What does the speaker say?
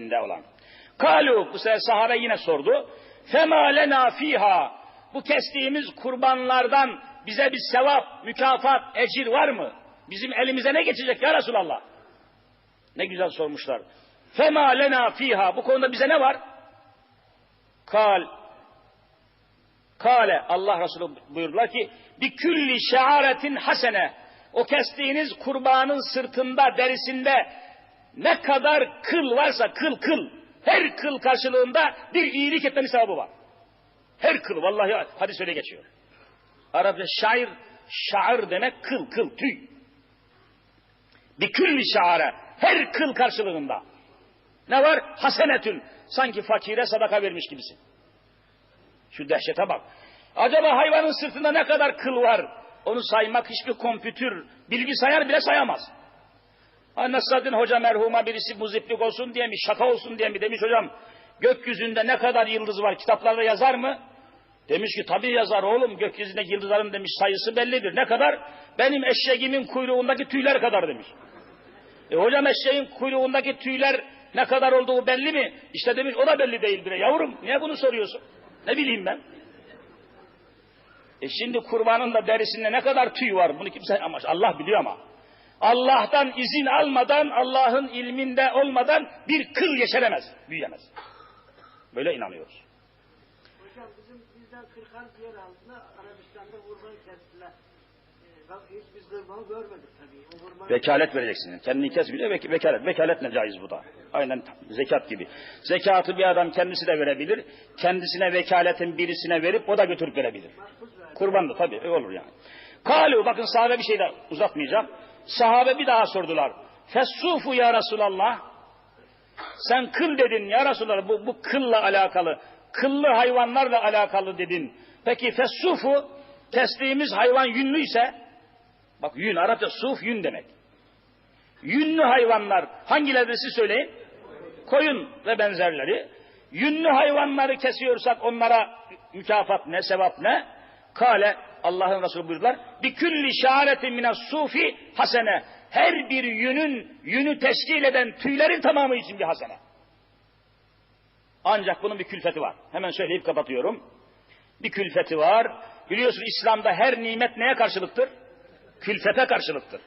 olan. Kalu bu sefer sahabe yine sordu. Fema lena fiha bu kestiğimiz kurbanlardan bize bir sevap, mükafat, ecir var mı? Bizim elimize ne geçecek ya Resulallah? Ne güzel sormuşlar. Fema lena fiha bu konuda bize ne var? Kal Kale Allah Resulü buyurdular ki bir külli şearetin hasene o kestiğiniz kurbanın sırtında derisinde ne kadar kıl varsa kıl kıl her kıl karşılığında bir iyilik etmenin sevabı var. Her kıl vallahi hadis öyle geçiyor. Arapça şair şair demek kıl kıl tüy. Bir külli şaare her kıl karşılığında. Ne var? Hasenetün. Sanki fakire sadaka vermiş gibisin. Şu dehşete bak. Acaba hayvanın sırtında ne kadar kıl var? Onu saymak hiçbir kompütür, bilgisayar bile sayamaz. Nasreddin Hoca merhuma birisi muziplik olsun diye mi, şaka olsun diye mi demiş hocam. Gökyüzünde ne kadar yıldız var kitaplarda yazar mı? Demiş ki tabii yazar oğlum gökyüzünde yıldızların demiş sayısı bellidir. Ne kadar? Benim eşeğimin kuyruğundaki tüyler kadar demiş. E hocam eşeğin kuyruğundaki tüyler ne kadar olduğu belli mi? İşte demiş o da belli değildir. Yavrum niye bunu soruyorsun? Ne bileyim ben. E şimdi kurbanın da derisinde ne kadar tüy var bunu kimse ama Allah biliyor ama. Allah'tan izin almadan, Allah'ın ilminde olmadan bir kıl yeşeremez, büyüyemez. Böyle inanıyoruz. Hocam bizim bizden 40 yer altında Arabistan'da kurban kestiler. Ee, bak hiç biz kurbanı görmedik tabii. O kurban... Vekalet vereceksin. Kendini kes bile vek vekalet. Vekalet ne caiz bu da. Aynen zekat gibi. Zekatı bir adam kendisi de verebilir. Kendisine vekaletin birisine verip o da götürüp verebilir. Kurban da tabii olur yani. Kalu bakın sahabe bir şey de uzatmayacağım. Sahabe bir daha sordular. Fessufu ya Resulallah. Sen kıl dedin ya Resulallah. Bu, bu kılla alakalı. Kıllı hayvanlarla alakalı dedin. Peki fessufu kestiğimiz hayvan yünlüyse bak yün Arapça suf yün demek. Yünlü hayvanlar hangileri siz söyleyin? Koyun ve benzerleri. Yünlü hayvanları kesiyorsak onlara mükafat ne, sevap ne? Kale Allah'ın Resulü buyurdular. Bir külli şaretin mine sufi hasene. Her bir yünün yünü teşkil eden tüylerin tamamı için bir hasene. Ancak bunun bir külfeti var. Hemen söyleyip kapatıyorum. Bir külfeti var. Biliyorsun İslam'da her nimet neye karşılıktır? Külfete karşılıktır.